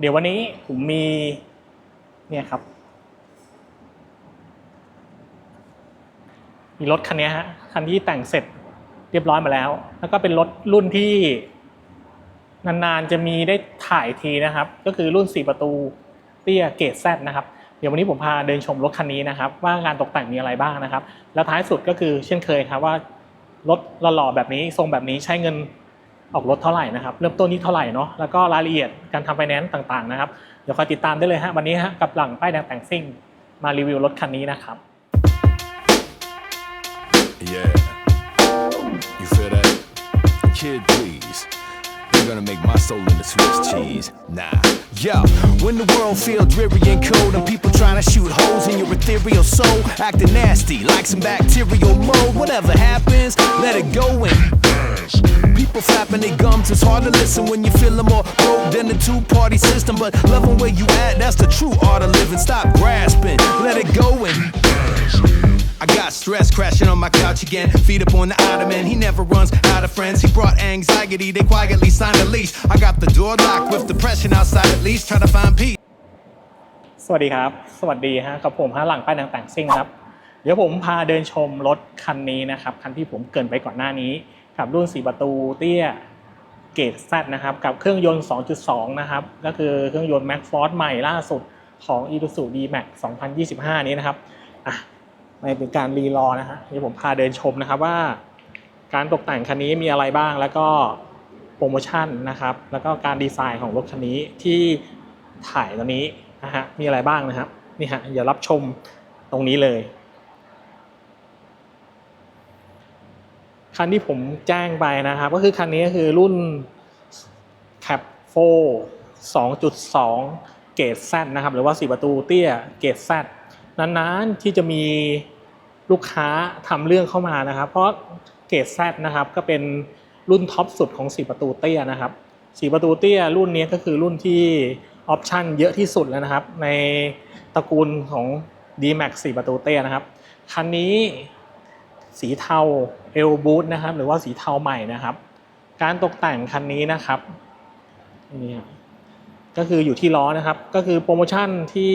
เดี๋ยววันนี้ผมมีเนี่ยครับ มีรถคันนี้ฮะคันที่แต่งเสร็จเรียบร้อยมาแล้ว แล้วก็เป็นรถรุ่นที่นานๆจะมีได้ถ่ายทีนะครับ ก็คือรุ่น 4 ประตูเตี้ยเกรดแซนะครับ เดี๋ยววันนี้ผมพาเดินชมรถคันนี้นะครับ ว่าการตกแต่งมีอะไรบ้างนะครับ แล้วท้ายสุดก็คือเช่นเคยครับว่ารถหล่อๆแบบนี้ทรงแบบนี้ใช้เงิน ออกรถเท่าไหร่นะครับ เริ่มต้นที่เท่าไหร่เนาะแล้วก็รายละเอียดการทำไฟแนนซ์ต่างๆนะครับเดี๋ยวคอยติดตามได้เลยฮะวันนี้ฮะกับหลังป้ายแดงแต่งซิ่งมารีวิวรถคันนี้นะครับ Yeah. You feel that? Kid, please. You're gonna make my soul into Swiss cheese. Nah. Yeah. When the world feels dreary and cold and people trying to shoot holes in your ethereal soul, acting nasty like some bacterial mold. Whatever happens, let it go and People flapping their gums, it's hard to listen when you're feeling more broke than the two party system. But loving where you at, that's the true art of living. Stop grasping, let it go and I got stress crashing on my couch again. Feet up on the ottoman. He never runs out of friends. He brought anxiety. They quietly signed a lease. I got the door locked with depression outside at least. Try to find peace. สวัสดีครับ สวัสดีฮะกับผมฮะหลังป้ายแดงแต่งซิ่งนะครับ เดี๋ยวผมพาเดินชมรถคันนี้นะครับ คันที่ผมเกรินไปก่อนหน้านี้ กับรุ่น 4 ประตูเตี้ยเกรด Z นะครับกับเครื่องยนต์ 2.2 นะครับ ก็คือเครื่องยนต์ Max Force ใหม่ล่าสุดของ Isuzu D-Max 2025 นี้นะครับอะไม่เป็นการรีรอนะฮะเดี๋ยวผมพาเดินชมนะครับว่า การตกแต่งคันนี้มีอะไรบ้างแล้วก็โปรโมชั่นนะครับ แล้วก็การดีไซน์ของรถคันนี้ที่ถ่ายตอนนี้นะฮะมีอะไรบ้างนะครับนี่ฮะอย่ารับชมตรงนี้เลย คันที่ผมแจ้งไปนะครับ ก็คือคันนี้ก็คือรุ่น Cap 4 2.2 เกรด Z นะครับ หรือว่า 4 ประตูเตี้ยเกรด Z นานๆที่จะมีลูกค้าทำเรื่องเข้ามานะครับ เพราะเกรด Z นะครับก็เป็นรุ่นท็อปสุดของ 4 ประตูเตี้ยนะครับ 4 ประตูเตี้ยรุ่นนี้ก็คือรุ่นที่ออปชั่นเยอะที่สุดแล้วนะครับ ในตระกูลของ D-Max 4 ประตูเตี้ยนะครับ คันนี้ สีเทาเอลบูทนะครับ หรือว่าสีเทาใหม่นะครับ การตกแต่งคันนี้นะครับนี่ก็คืออยู่ที่ล้อนะครับ ก็คือโปรโมชั่นที่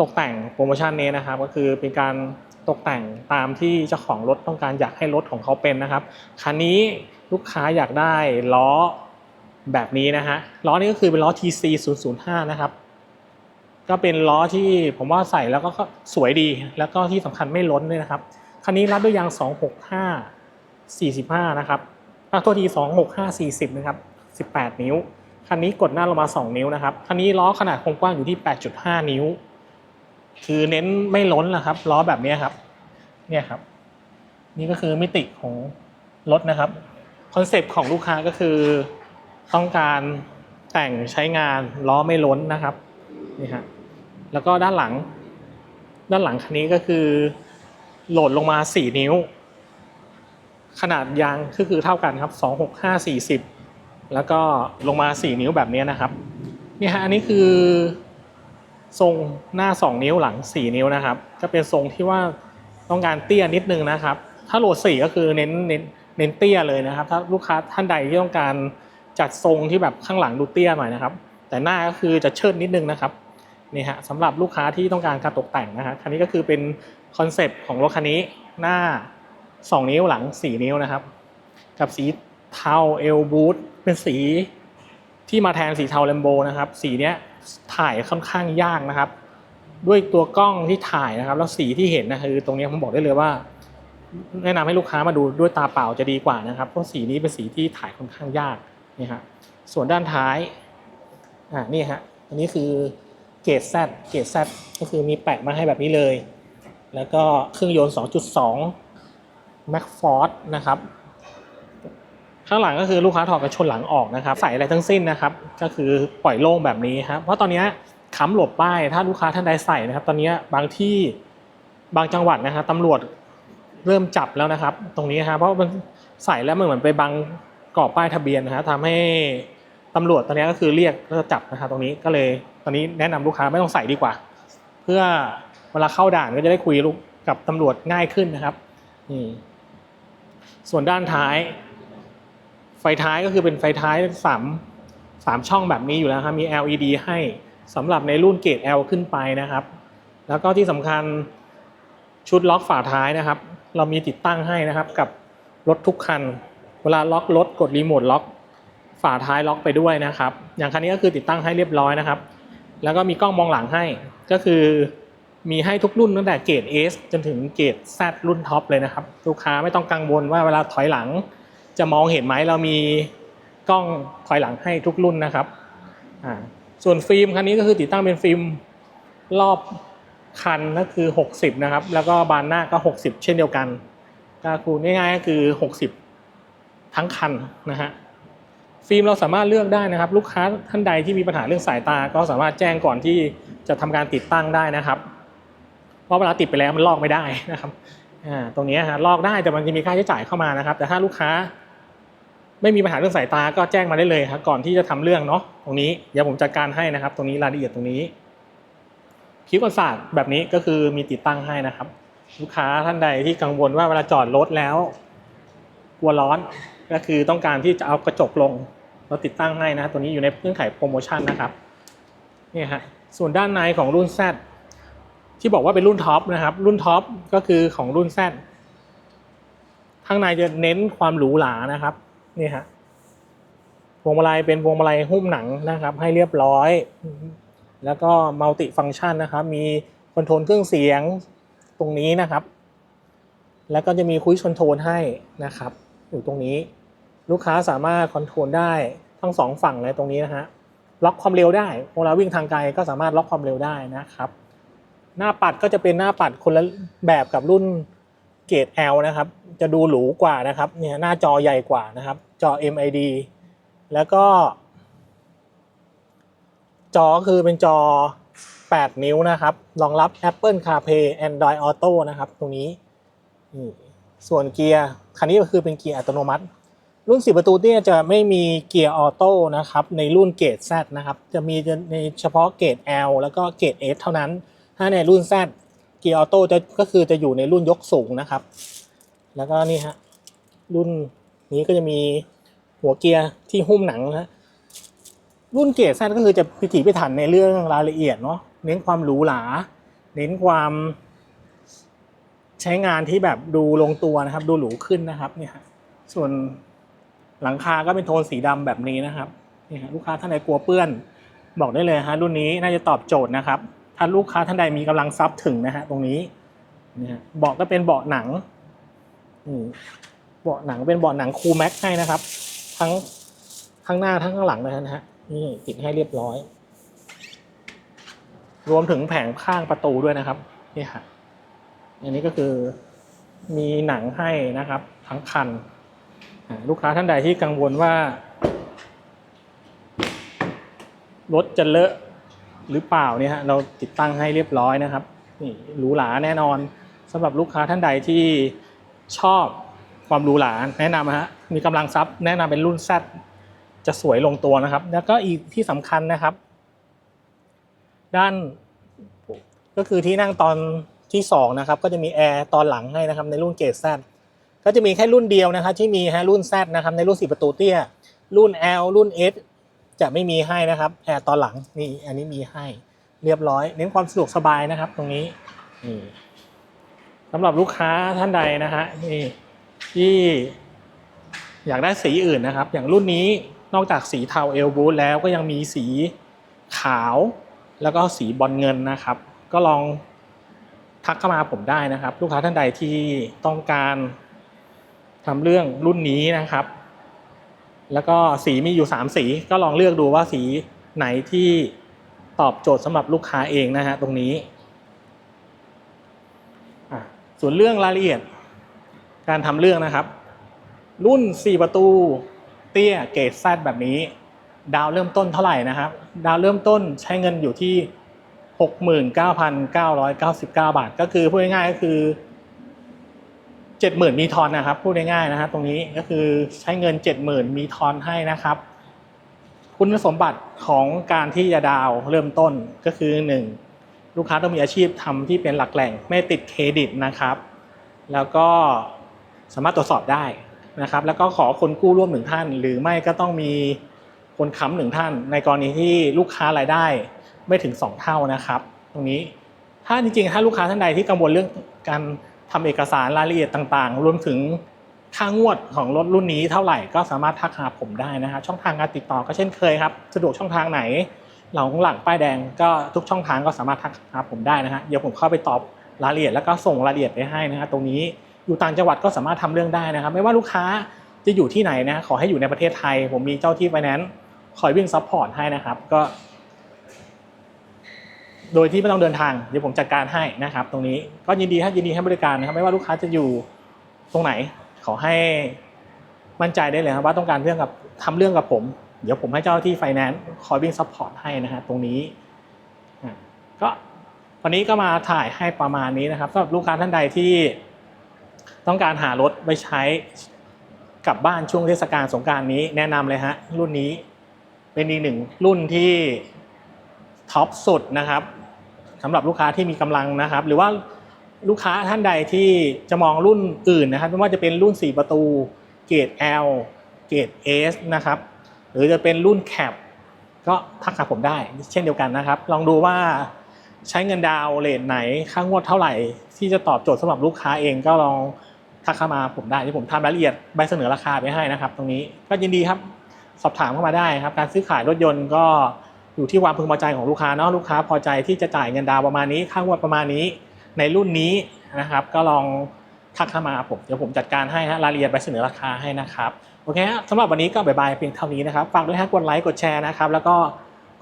ตกแต่งโปรโมชั่นนี้นะครับ ก็คือเป็นการตกแต่งตามที่เจ้าของรถต้องการอยากให้รถของเขาเป็นนะครับคันนี้ลูกค้าอยากได้ล้อแบบนี้นะฮะล้อนี้ก็คือเป็นล้อ TC 005นะครับ ก็เป็นล้อที่ผมว่าใส่แล้วก็สวยดี แล้วก็ที่สำคัญไม่ล้นด้วยนะครับ คันนี้รับด้วยยาง 265 45 นะครับอะตัวที265 40 นะครับ 18 นิ้ว คันนี้กดหน้าลงมา 2 นิ้วนะครับ คันนี้ล้อขนาดคงกว้างอยู่ที่ 8.5 นิ้ว คือเน้นไม่ล้นนะครับ ล้อแบบนี้ครับ เนี่ยครับ นี่ก็คือมิติของรถนะครับ คอนเซปต์ของลูกค้าก็คือต้องการแต่งใช้งานล้อไม่ล้นนะครับ นี่ฮะ แล้วก็ด้านหลัง ด้านหลังคันนี้ก็คือ หลดลงมา 4 นิ้ว ขนาดยางก็คือเท่ากันครับ 2 6 5 40 แล้วก็ลงมา 4 นิ้วแบบนี้นะครับนี่ฮะอันนี้คือทรงหน้า 2 นิ้วหลัง 4 นิ้วนะครับก็เป็นทรงที่ว่าต้องการเตี้ยนิดนึงนะครับ ถ้าโหลด4ก็คือเน้นเน้นเน้นเตี้ยเลยนะครับ ถ้าลูกค้าท่านใดที่ต้องการจัดทรงที่แบบข้างหลังดูเตี้ยหน่อยนะครับ แต่หน้าก็คือจะเชิดนิดนึงนะครับนี่ฮะสำหรับลูกค้าที่ต้องการการตกแต่งนะฮะคันนี้ก็คือเป็น คอนเซปต์ของรถคันนี้หน้า 2 นิ้วหลัง 4 นิ้วนะครับ กับสีเทาเอลบูทเป็นสีที่มาแทนสีเทาแลมโบนะครับ สีเนี้ยถ่ายค่อนข้างยากนะครับ ด้วยตัวกล้องที่ถ่ายนะครับ แล้วสีที่เห็นนะคือตรงนี้ผมบอกได้เลยว่า แนะนำให้ลูกค้ามาดูด้วยตาเปล่าจะดีกว่านะครับ เพราะสีนี้เป็นสีที่ถ่ายค่อนข้างยากนี่ฮะส่วนด้านท้ายอ่านี่ฮะอันนี้คือเกรด Z เกรด Z ก็คือมีแปะมาให้แบบนี้เลย แล้วก็เครื่องยนต์ 2.2 Mac Force นะครับ ข้างหลังก็คือลูกค้าถอดกระชนหลังออกนะครับ ใส่อะไรทั้งสิ้นนะครับ ก็คือปล่อยโล่งแบบนี้ครับ เพราะตอนนี้ค้ำหลบป้าย ถ้าลูกค้าท่านใดใส่นะครับ ตอนนี้บางที่บางจังหวัดนะครับตำรวจเริ่มจับแล้วนะครับ ตรงนี้นะครับเพราะมันใส่แล้วมันเหมือนไปบังกรอบป้ายทะเบียนนะฮะทำให้ตำรวจตอนนี้ก็คือเรียกแล้วก็จับนะครับตรงนี้ก็เลยตอนนี้แนะนำลูกค้าไม่ต้องใส่ดีกว่า เพื่อ เวลาเข้าด่านก็จะได้คุยกับตำรวจง่ายขึ้นนะครับนี่ส่วนด้านท้าย ไฟท้ายก็คือเป็นไฟท้ายสาม3ช่องแบบนี้อยู่แล้วครับมี LED ให้สำหรับในรุ่นเกรด L ขึ้นไปนะครับ แล้วก็ที่สำคัญชุดล็อกฝาท้ายนะครับ เรามีติดตั้งให้นะครับกับรถทุกคัน เวลาล็อกรถกดรีโมทล็อกฝาท้ายล็อกไปด้วยนะครับ อย่างคันนี้ก็คือติดตั้งให้เรียบร้อยนะครับ แล้วก็มีกล้องมองหลังให้ก็คือ มีให้ทุกรุ่นตั้งแต่เกรด S จนถึงเกรด Z รุ่นท็อปเลยนะครับ ลูกค้าไม่ต้องกังวลว่าเวลาถอยหลัง จะมองเห็นไหมเรามีกล้องถอยหลังให้ทุกรุ่นนะครับส่วนฟิล์มคันนี้ก็คือติดตั้งเป็นฟิล์มรอบคันก็คือ 60 นะครับ แล้วก็บานหน้าก็ 60 เช่นเดียวกันก็คูณง่ายๆก็คือ 60 ทั้งคันนะฮะฟิล์มเราสามารถเลือกได้นะครับ ลูกค้าท่านใดที่มีปัญหาเรื่องสายตา ก็สามารถแจ้งก่อนที่จะทำการติดตั้งได้นะครับ ราะเวลาติดไปแล้วมันลอกไม่ได้นะครับตรงนี้ฮะลอกได้แต่มันจะมีค่าใช้จ่ายเข้ามานะครับ แต่ถ้าลูกค้าไม่มีปัญหาเรื่องสายตาก็แจ้งมาได้เลยครับก่อนที่จะทำเรื่องเนาะตรงนี้เดี๋ยวผมจัดการให้นะครับ ตรงนี้รายละเอียดตรงนี้คิ้วกันศาสตร์แบบนี้ก็คือมีติดตั้งให้นะครับ ลูกค้าท่านใดที่กังวลว่าเวลาจอดรถแล้ว กลัวร้อนก็คือต้องการที่จะเอากระจกลง เราติดตั้งให้นะ ตัวนี้อยู่ในเงื่อนไขโปรโมชั่นนะครับนี่ฮะส่วนด้านในของรุ่น Z ที่บอกว่าเป็นรุ่นท็อปนะครับ รุ่นท็อปก็คือของรุ่น Z ข้างในจะเน้นความหรูหรานะครับนี่ฮะพวงมาลัยเป็นพวงมาลัยหุ้มหนังนะครับ ให้เรียบร้อย แล้วก็มัลติฟัง c t ชันนะครับ มีคอนโทรลเครื่องเสียงตรงนี้นะครับ แล้วก็จะมีคุยคอนโทรลให้นะครับ อยู่ตรงนี้ ลูกค้าสามารถคอนโทรลได้ทั้งสองฝั่งเลยตรงนี้นะฮะล็อกความเร็วได้เวลาวิ่งทางไกลก็สามารถล็อกความเร็วได้นะครับ หน้าปัดก็จะเป็นหน้าปัดคนละแบบกับรุ่นเกรด L นะครับ จะดูหรูกว่านะครับ เนี่ยหน้าจอใหญ่กว่านะครับ จอ MID แล้วก็ จอคือเป็นจอ 8 นิ้วนะครับ รองรับ Apple CarPlay Android Auto นะครับ ตรงนี้ ส่วนเกียร์คันนี้ก็คือเป็นเกียร์อัตโนมัติ รุ่น 10 ประตูเนี่ยจะไม่มีเกียร์ออโต้นะครับ ในรุ่นเกรด Z นะครับ จะมีในเฉพาะเกรด L แล้วก็เกรด S เท่านั้น ถ้าในรุ่น Z เกียร์ออโต้จะก็คือจะอยู่ในรุ่นยกสูงนะครับ แล้วก็นี่ฮะรุ่นนี้ก็จะมีหัวเกียร์ที่หุ้มหนังนะรุ่นเกียรดแซก็คือจะพิถีพิถันในเรื่องรายละเอียดเนาะเน้นความหรูหราเน้นความใช้งานที่แบบดูลงตัวนะครับ ดูหรูขึ้นนะครับเนี่ยฮะส่วนหลังคาก็เป็นโทนสีดำแบบนี้นะครับนี่ฮะลูกค้าท่านใดกลัวเปื้อน บอกได้เลยฮะรุ่นนี้น่าจะตอบโจทย์นะครับ ถ้าลูกค้าท่านใดมีกำลังทรัพย์ถึงนะฮะตรงนี้นี่ฮะเบาะก็เป็นเบาะหนังนี่เบาะหนังเป็นเบาะหนังคูลแม็กให้นะครับ ทั้งข้างหน้าทั้งข้างหลังเลยนะฮะนี่ติดให้เรียบร้อย รวมถึงแผงข้างประตูด้วยนะครับนี่ค่ะอันนี้ก็คือมีหนังให้นะครับ ทั้งคันลูกค้าท่านใดที่กังวลว่ารถจะเลอะ หรือเปล่าเนี่ยฮะเราติดตั้งให้เรียบร้อยนะครับนี่หรูหราแน่นอนสำหรับลูกค้าท่านใดที่ชอบความหรูหราแนะนำฮะมีกำลังทรัพย์แนะนำเป็นรุ่น Z จะสวยลงตัวนะครับ แล้วก็อีกที่สำคัญนะครับ ด้านก็คือที่นั่งตอนที่สองนะครับก็จะมีแอร์ตอนหลังให้นะครับในรุ่นเกรด Z ก็จะมีแค่รุ่นเดียวนะครับที่มีฮะรุ่น Z นะครับในรุ่นสี่ประตูเตี้ย รุ่น L รุ่น S จะไม่มีให้นะครับแอร์ตอนหลังนี่อันนี้มีให้เรียบร้อย เน้นความสะดวกสบายนะครับ ตรงนี้นี่สำหรับลูกค้าท่านใดนะฮะนี่ที่อยากได้สีอื่นนะครับ อย่างรุ่นนี้นอกจากสีเทาเอลบูทแล้วก็ยังมีสีขาวแล้วก็สีบอลเงินนะครับ ก็ลองทักเข้ามาผมได้นะครับ ลูกค้าท่านใดที่ต้องการทำเรื่องรุ่นนี้นะครับ แล้วก็สีมีอยู่ 3 สีก็ลองเลือกดูว่าสีไหนที่ตอบโจทย์สำหรับลูกค้าเองนะฮะตรงนี้ ส่วนเรื่องรายละเอียด การทำเรื่องนะครับ รุ่น 4 ประตู เตี้ยเกรดแซดแบบนี้ ดาวเริ่มต้นเท่าไหร่นะครับ ดาวเริ่มต้นใช้เงินอยู่ที่ 69,999 บาท ก็คือพูดง่ายๆก็คือ 70,000มีทอนนะครับพูดง่ายๆนะฮะตรงนี้ก็คือใช้เงิน70,000มีทอนให้นะครับ คุณสมบัติของการที่จะดาวเริ่มต้นก็คือ1ลูกค้าต้องมีอาชีพทำที่เป็นหลักแหล่งไม่ติดเครดิตนะครับ แล้วก็สามารถตรวจสอบได้นะครับ แล้วก็ขอคนกู้ร่วมหนึ่งท่าน หรือไม่ก็ต้องมีคนค้ำหนึ่งท่าน ในกรณีที่ลูกค้ารายได้ไม่ถึง 2 เท่านะครับ ตรงนี้ถ้าจริงๆถ้าลูกค้าท่านใดที่กังวลเรื่องการ ทำเอกสารรายละเอียดต่างๆ รวมถึงค่างวดของรถรุ่นนี้เท่าไหร่ก็สามารถทักหาผมได้นะครับช่องทางการติดต่อก็เช่นเคยครับ สะดวกช่องทางไหนหลังหลังป้ายแดงก็ทุกช่องทางก็สามารถทักหาผมได้นะฮะเดี๋ยวผมเข้าไปตอบรายละเอียดแล้วก็ส่งรายละเอียดไปให้นะฮะตรงนี้อยู่ต่างจังหวัดก็สามารถทำเรื่องได้นะครับ ไม่ว่าลูกค้าจะอยู่ที่ไหนนะขอให้อยู่ในประเทศไทย ผมมีเจ้าที่ไฟแนนซ์คอยวิ่งซัพพอร์ตให้นะครับก็ โดยที่ไม่ต้องเดินทางเดี๋ยวผมจัดการให้นะครับ ตรงนี้ก็ยินดีให้ยินดีให้บริการนะครับไม่ว่าลูกค้าจะอยู่ตรงไหน ขอให้มั่นใจได้เลยครับว่าต้องการเรื่องกับทำเรื่องกับผม เดี๋ยวผมให้เจ้าที่ไฟแนนซ์คอยวิ่งซัพพอร์ตให้นะฮะตรงนี้ก็วันนี้ก็มาถ่ายให้ประมาณนี้นะครับสำหรับลูกค้าท่านใดที่ต้องการหารถไปใช้กลับบ้านช่วงเทศกาลสงการนี้แนะนำเลยฮะรุ่นนี้เป็นอีกหนึ่งรุ่นที่ท็อปสุดนะครับ สำหรับลูกค้าที่มีกำลังนะครับ หรือว่าลูกค้าท่านใดที่จะมองรุ่นอื่นนะครับไม่ว่าจะเป็นรุ่น 4 ประตูเกรด L เกรด S นะครับ หรือจะเป็นรุ่นแคปก็ทักหาผมได้เช่นเดียวกันนะครับ ลองดูว่าใช้เงินดาวน์เรทไหนค่างวดเท่าไหร่ ที่จะตอบโจทย์สำหรับลูกค้าเองก็ลองทักเข้ามาผมได้ที่ผมทำรายละเอียดใบเสนอราคาไปให้นะครับ ตรงนี้ก็ยินดีครับสอบถามเข้ามาได้ครับ การซื้อขายรถยนต์ก็ อยู่ที่ความพึงพอใจของลูกค้าเนาะลูกค้าพอใจที่จะจ่ายเงินดาวประมาณนี้ค่างวดประมาณนี้ ในรุ่นนี้นะครับ ก็ลองทักเข้ามาผมเดี๋ยวผมจัดการให้ฮะรายละเอียดใบเสนอราคาให้นะครับโอเคฮะสำหรับวันนี้ก็บายบายเพียงเท่านี้นะครับฝากด้วยฮะกดไลค์กดแชร์นะครับแล้วก็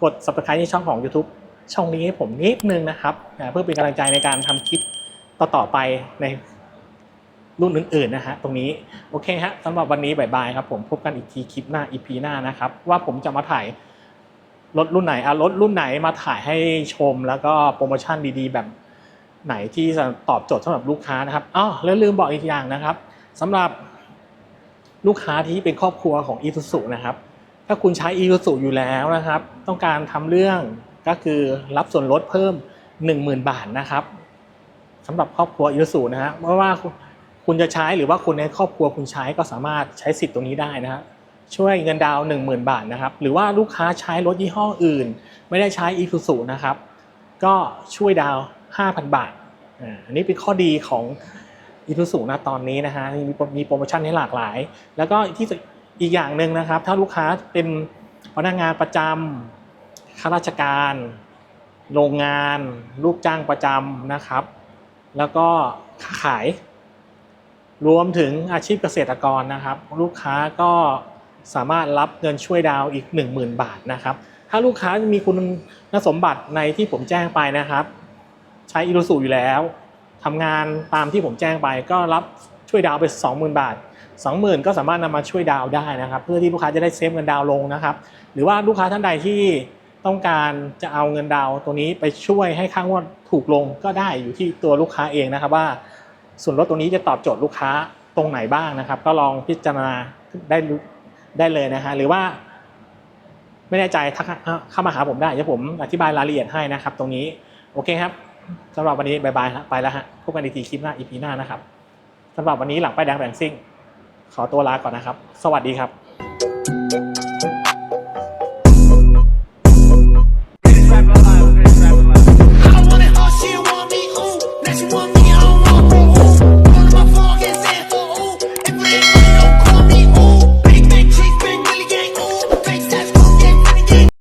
กด subscribe ที่ช่องของ YouTube ช่องนี้ให้ผมนิดนึงนะครับเพื่อเป็นกำลังใจในการทำคลิปต่อๆไปในรุ่นอื่นๆนะฮะตรงนี้โอเคฮะสำหรับวันนี้บายบายครับผมพบกันอีกทีคลิปหน้า EP หน้านะครับว่าผมจะมาถ่าย รถรุ่นไหนอะรถรุ่นไหนมาถ่ายให้ชมแล้วก็โปรโมชั่นดีๆ แบบไหนที่จะตอบโจทย์สำหรับลูกค้านะครับอ๋อแล้วลืมบอกอีกอย่างนะครับสำหรับลูกค้าที่เป็นครอบครัวของ i s u z u นะครับ ถ้าคุณใช้ i s u z u อยู่แล้วนะครับ ต้องการทำเรื่องก็คือรับส่วนลดเพิ่ม 10,000 บาทนะครับสำหรับครอบครัว i s u z u นะฮะไม่ว่าคุณจะใช้หรือว่าคนในครอบครัวคุณใช้ก็สามารถใช้สิทธิ์ตรงนี้ได้นะฮะ ช่วยเงินดาวน์10,000บาทนะครับหรือว่าลูกค้าใช้รถยี่ห้ออื่น ไม่ได้ใช้ i s u z u นะครับก็ช่วยดาวน์5,000บาทอ่าอันนี้เป็นข้อดีของอีทูสูนะตอนนี้นะฮะมีมีโปรโมชั่นให้หลากหลาย แล้วก็ที่อีกอย่างหนึ่งนะครับ ถ้าลูกค้าเป็นพนักงานประจำข้าราชการ โรงงาน ลูกจ้างประจำนะครับ แล้วก็ค้าขาย รวมถึงอาชีพเกษตรกรนะครับ ลูกค้าก็ สามารถรับเงินช่วยดาวอีก 10,000 บาทนะครับ ถ้าลูกค้ามีคุณสมบัติในที่ผมแจ้งไปนะครับ ใช้อีรูสูอยู่แล้วทำงานตามที่ผมแจ้งไปก็รับช่วยดาวไป 20,000 บาท 20,000 ก็สามารถนำมาช่วยดาวได้นะครับ เพื่อที่ลูกค้าจะได้เซฟเงินดาวลงนะครับ หรือว่าลูกค้าท่านใดที่ต้องการจะเอาเงินดาวตัวนี้ไปช่วยให้ค่างวดถูกลงก็ได้อยู่ที่ตัวลูกค้าเองนะครับว่า ส่วนลดตัวนี้จะตอบโจทย์ลูกค้าตรงไหนบ้างนะครับ ก็ลองพิจารณาได้ ได้เลยนะฮะหรือว่าไม่แน่ใจทักเข้ามาหาผมได้เดี๋ยวผมอธิบายรายละเอียดให้นะครับ ตรงนี้โอเคครับสำหรับวันนี้บายบายฮะไปแล้วฮะพบกันอีกทีคลิปหน้าอีพีหน้านะครับสำหรับวันนี้หลังป้ายแดงแบงซิ่ง ขอตัวลาก่อนนะครับ สวัสดีครับ